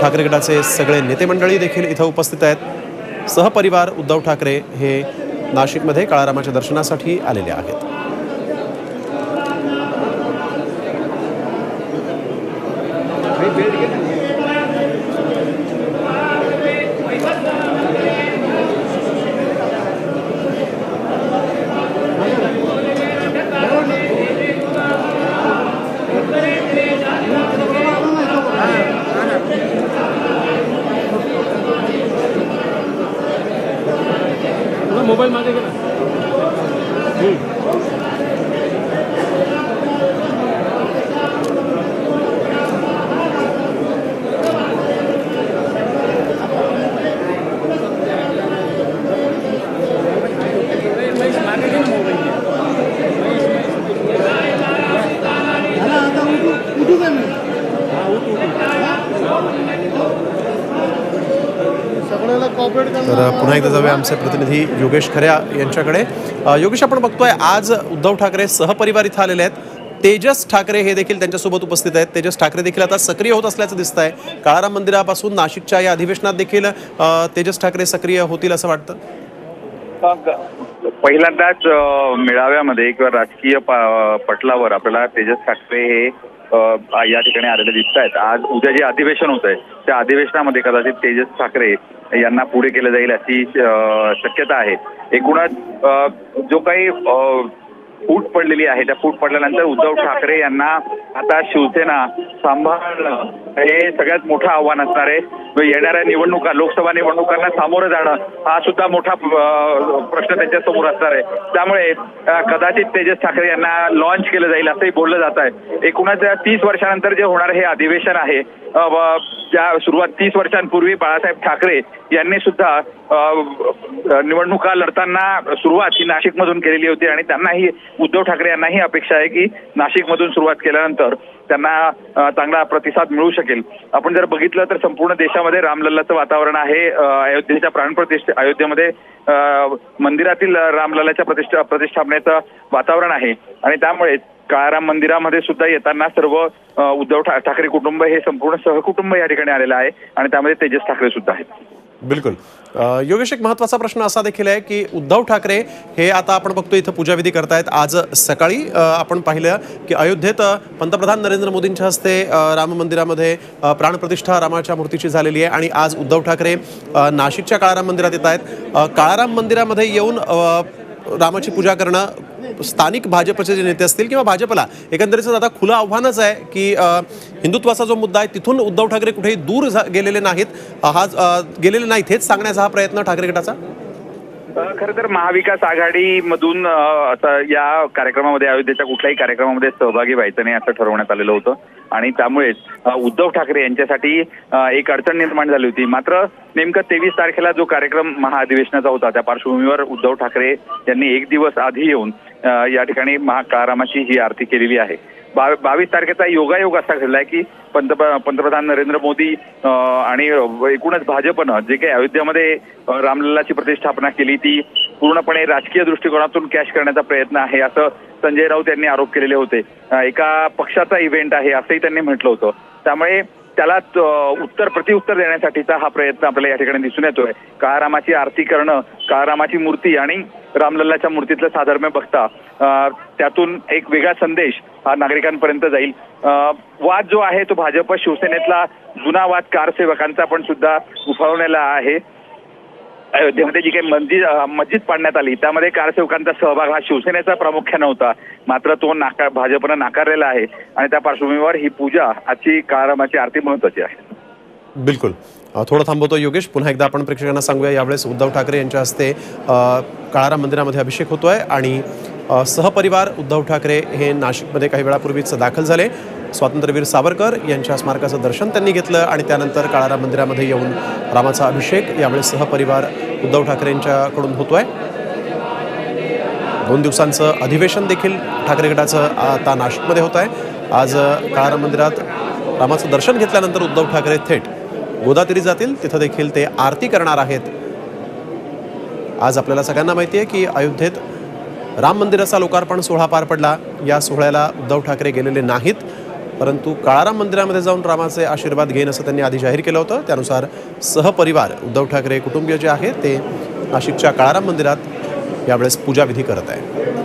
ठाकरे गटाचे सगळे नेते मंडळी देखील इथं उपस्थित आहेत. सहपरिवार उद्धव ठाकरे हे नाशिकमध्ये काळारामाच्या दर्शनासाठी आलेले आहेत. जाऊया आमचे प्रतिनिधी योगेश खऱ्या यांच्याकडे. योगेश आपण बघतोय आज उद्धव ठाकरे सहपरिवार इथं आलेले आहेत. तेजस ठाकरे हे देखील त्यांच्यासोबत उपस्थित आहेत. तेजस ठाकरे देखील आता सक्रिय होत असल्याचं दिसत आहे काळाराम मंदिरापासून नाशिकच्या या अधिवेशनात देखील तेजस ठाकरे सक्रिय होतील असं वाटतं? पहिल्यांदाच मेळाव्यामध्ये किंवा राजकीय पटलावर आपल्याला तेजस ठाकरे हे या ठिकाणी आलेले दिसत आहेत आज उद्या जे अधिवेशन होत आहे त्या अधिवेशनामध्ये कदाचित तेजस ठाकरे यांना पुढे केलं जाईल अशी शक्यता आहे. एकूणच जो काही अ, फूट पडलेली आहे त्या फूट पडल्यानंतर उद्धव ठाकरे यांना आता शिवसेना सांभाळणं हे सगळ्यात मोठं आव्हान असणार आहे. म्हणजे येणाऱ्या निवडणुका लोकसभा निवडणुकांना सामोरं जाणं हा सुद्धा मोठा प्रश्न त्यांच्यासमोर असणार आहे. त्यामुळे कदाचित तेजस ठाकरे यांना लॉन्च केलं जाईल असंही बोललं जात आहे. एकूणच तीस वर्षानंतर जे होणार हे अधिवेशन आहे त्या सुरुवात तीस वर्षांपूर्वी बाळासाहेब ठाकरे यांनी सुद्धा निवडणुका लढताना सुरुवात ही नाशिकमधून केलेली होती आणि त्यांनाही उद्धव ठाकरे यांनाही अपेक्षा आहे की नाशिकमधून सुरुवात केल्यानंतर त्यांना चांगला प्रतिसाद मिळू शकेल. आपण जर बघितलं तर संपूर्ण देशामध्ये रामलल्लाचं वातावरण आहे. अयोध्येच्या प्राणप्रतिष्ठे अयोध्येमध्ये मंदिरातील रामलल्लाच्या प्रतिष्ठा प्रतिष्ठापनेचं वातावरण आहे. आणि त्यामुळे काळाराम मंदिरामध्ये सुद्धा येताना सर्व उद्धव ठाकरे कुटुंब हे संपूर्ण सहकुटुंब या ठिकाणी आलेलं आहे. आणि त्यामध्ये तेजस ठाकरे सुद्धा आहेत. बिलकुल. योगेश एक महत्त्वाचा प्रश्न असा देखील आहे की उद्धव ठाकरे हे आता आपण बघतो इथं पूजाविधी करतायत. आज सकाळी आपण पाहिलं की अयोध्येत पंतप्रधान नरेंद्र मोदींच्या हस्ते राम मंदिरामध्ये प्राणप्रतिष्ठा रामाच्या मूर्तीची झालेली आहे आणि आज उद्धव ठाकरे नाशिकच्या काळाराम मंदिरात येत आहेत काळाराम मंदिरामध्ये येऊन रामाची पूजा करणं स्थानिक भाजपचे जे नेते असतील किंवा भाजपला एकंदरीतच आता खुलं आव्हानच आहे की हिंदुत्वाचा जो मुद्दा आहे तिथून उद्धव ठाकरे कुठेही दूर गेलेले नाहीत. हा गेलेले नाहीत हेच सांगण्याचा हा प्रयत्न ठाकरे गटाचा? खरं तर महाविकास आघाडीमधून मधून आता या कार्यक्रमामध्ये अयोध्येच्या कुठल्याही कार्यक्रमामध्ये सहभागी व्हायचं नाही असं ठरवण्यात आलेलं होतं. आणि त्यामुळेच उद्धव ठाकरे यांच्यासाठी एक अडचण निर्माण झाली होती. मात्र नेमकं तेवीस तारखेला जो कार्यक्रम महाअधिवेशनाचा होता त्या पार्श्वभूमीवर उद्धव ठाकरे यांनी एक दिवस आधी येऊन या ठिकाणी महाकारामाची ही आरती केलेली आहे. बा बावीस तारखेचा योगायोग असा घडलाय की पंत पंतप्रधान नरेंद्र मोदी आणि एकूणच भाजपनं जे काही अयोध्येमध्ये रामलल्लाची प्रतिष्ठापना केली ती पूर्णपणे राजकीय दृष्टिकोनातून कॅश करण्याचा प्रयत्न आहे असं संजय राऊत यांनी आरोप केलेले होते. एका पक्षाचा इव्हेंट आहे असंही त्यांनी म्हटलं होतं. त्यामुळे त्याला उत्तर प्रतिउत्तर देण्यासाठीचा हा प्रयत्न आपल्याला या ठिकाणी दिसून येतोय. काळारामाची आरती करणं काळारामाची मूर्ती आणि रामलल्लाच्या मूर्तीतलं साधर्म्य बघता त्यातून एक वेगळा संदेश हा नागरिकांपर्यंत जाईल. वाद जो आहे तो भाजप शिवसेनेतला जुना वाद कारसेवकांचा पण सुद्धा उफाळवण्याला आहे. अयोध्येमध्ये जी काही मस्जिद मस्जिद पाडण्यात आली त्यामध्ये कारसेवकांचा सहभाग हा शिवसेनेचा प्रामुख्याने होता. मात्र तो नाकार भाजपनं नाकारलेला आहे आणि त्या पार्श्वभूमीवर ही पूजा आजची काळारामाची आरती महत्वाची आहे. बिलकुल. थोडं थांबवतो योगेश पुन्हा एकदा आपण प्रेक्षकांना सांगूया यावेळेस उद्धव ठाकरे यांच्या हस्ते काळाराम मंदिरामध्ये अभिषेक होतोय आणि सहपरिवार उद्धव ठाकरे हे नाशिकमध्ये काही वेळापूर्वीच दाखल झाले. स्वातंत्र्यवीर सावरकर यांच्या स्मारकाचं दर्शन त्यांनी घेतलं आणि त्यानंतर काळाराम मंदिरामध्ये येऊन रामाचा अभिषेक यावेळेस सहपरिवार उद्धव ठाकरे यांच्याकडून आहे दोन दिवसांचं अधिवेशन देखील ठाकरे गटाचं आता नाशिकमध्ये होत आहे आज काळाराम मंदिरात रामाचं दर्शन घेतल्यानंतर उद्धव ठाकरे थेट गोदातीरी जातील. तिथं देखील ते आरती करणार आहेत. आज आपल्याला सगळ्यांना माहिती आहे की अयोध्येत राम मंदिराचा लोकार्पण सोहळा पार पडला. या सोहळ्याला उद्धव ठाकरे गेलेले नाहीत. परंतु काळाराम मंदिरामध्ये जाऊन रामाचे आशीर्वाद घेईन असं त्यांनी आधी जाहीर केलं होतं. त्यानुसार सहपरिवार उद्धव ठाकरे कुटुंबीय जे आहे ते नाशिकच्या काळाराम मंदिरात यावेळेस पूजाविधी करत आहे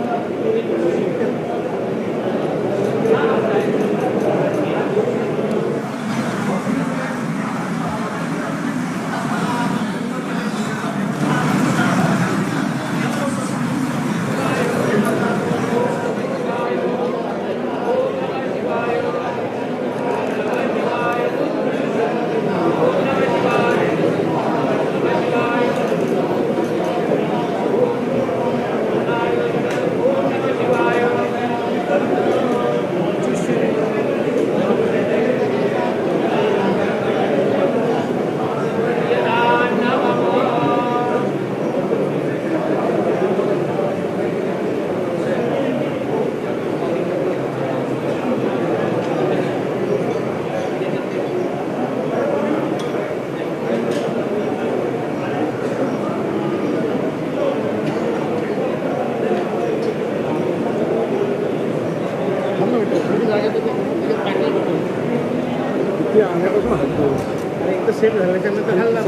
सेफ सेट झाल्याच्यानंतर हल्ला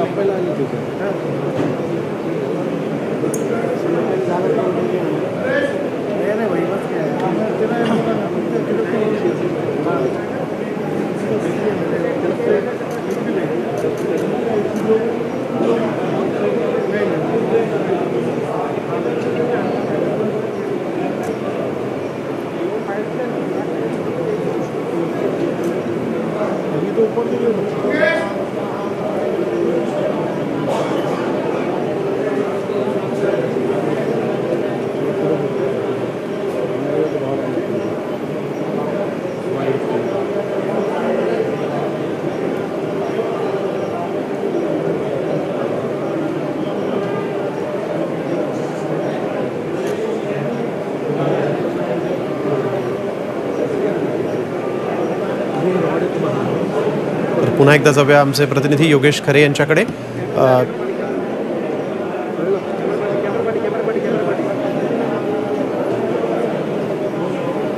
पुन्हा एकदा जाऊया आमचे प्रतिनिधी योगेश खरे यांच्याकडे.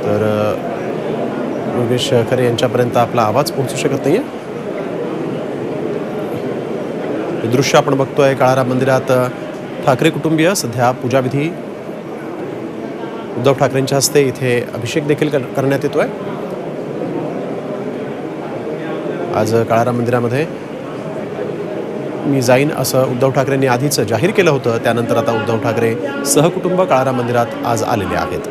तर योगेश खरे यांच्यापर्यंत आपला आवाज पोहोचू शकत नाही हे दृश्य आपण बघतोय काळाराम मंदिरात ठाकरे कुटुंबीय सध्या पूजाविधी. उद्धव ठाकरेंच्या हस्ते इथे अभिषेक देखील कर- करण्यात येतोय. आज काळाराम मंदिरामध्ये मी जाईन असं उद्धव ठाकरेंनी आधीच जाहीर केलं होतं. त्यानंतर आता उद्धव ठाकरे सहकुटुंब काळाराम मंदिरात आज आलेले आहेत.